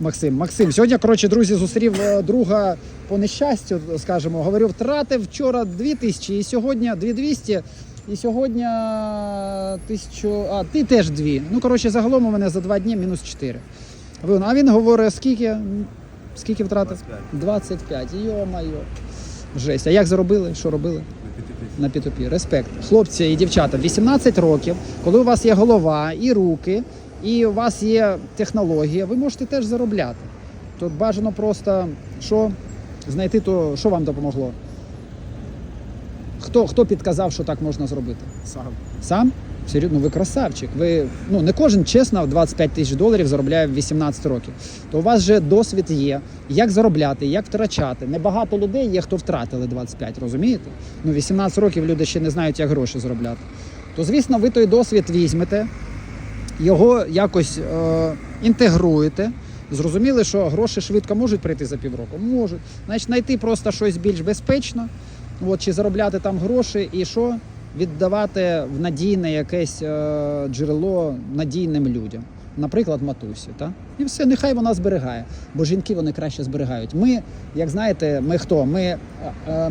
Максим. Максим, сьогодні, коротше, друзі, зустрів е, друга по нещастю, скажімо. Говорив, втратив вчора 2 тисячі, і сьогодні 2200, і сьогодні тисячу. А, ти теж дві. Ну, коротше, загалом у мене за два дні мінус 4. А він говорить, скільки? Скільки втратив? 25. Йо-майо. Жесть. А як заробили? Що робили? На пітопі. Респект. Хлопці і дівчата, 18 років, коли у вас є голова і руки, і у вас є технологія, ви можете теж заробляти. Тут бажано просто що знайти то, що вам допомогло. Хто, хто підказав, що так можна зробити? Сам. Сам? Ну ви красавчик. Ви ну не кожен чесно 25 тисяч доларів заробляє в 18 років. То у вас вже досвід є, як заробляти, як втрачати. Небагато людей є, хто втратили 25, розумієте? Ну 18 років люди ще не знають, як гроші заробляти. То звісно, ви той досвід візьмете, його якось е, інтегруєте. Зрозуміли, що гроші швидко можуть прийти за півроку? Можуть. Значить, знайти просто щось більш безпечно, от, чи заробляти там гроші, і що віддавати в надійне якесь е, джерело надійним людям. Наприклад, матусі. Та? І все, нехай вона зберігає, бо жінки вони краще зберігають. Ми, як знаєте, ми хто? Ми е, е,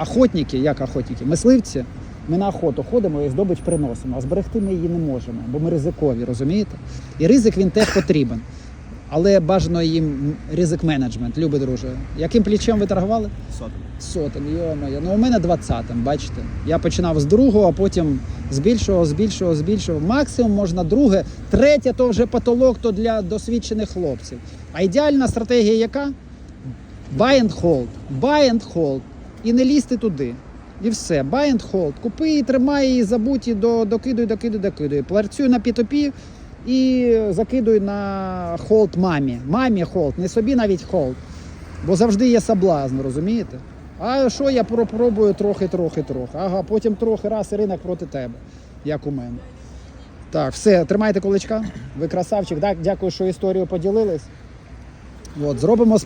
охотники, як охотники, мисливці. Ми на охоту ходимо і здобич приносимо, а зберегти ми її не можемо, бо ми ризикові, розумієте? І ризик він теж потрібен. Але бажано їм ризик менеджмент, любі друже. Яким плечем ви торгували? Сотим. Сотим, йо-моє. Ну у мене двадцятим, бачите. Я починав з другого, а потім збільшував, збільшував, збільшував. Максимум можна друге, третє то вже потолок, то для досвідчених хлопців. А ідеальна стратегія яка? Buy and hold. Buy and hold. І не лізти туди. І все. Buy and hold. Купи і тримай її, забудь і до, докидуй, докидуй, докидуй. Працюй на пітопі і закидуй на холд мамі. Мамі холд, не собі навіть холд. Бо завжди є соблазн, розумієте? А що я пропробую трохи, трохи, трохи. Ага, потім трохи раз і ринок проти тебе, як у мене. Так, все, тримайте кулачка. Ви красавчик. Так, дякую, що історію поділились. От, зробимо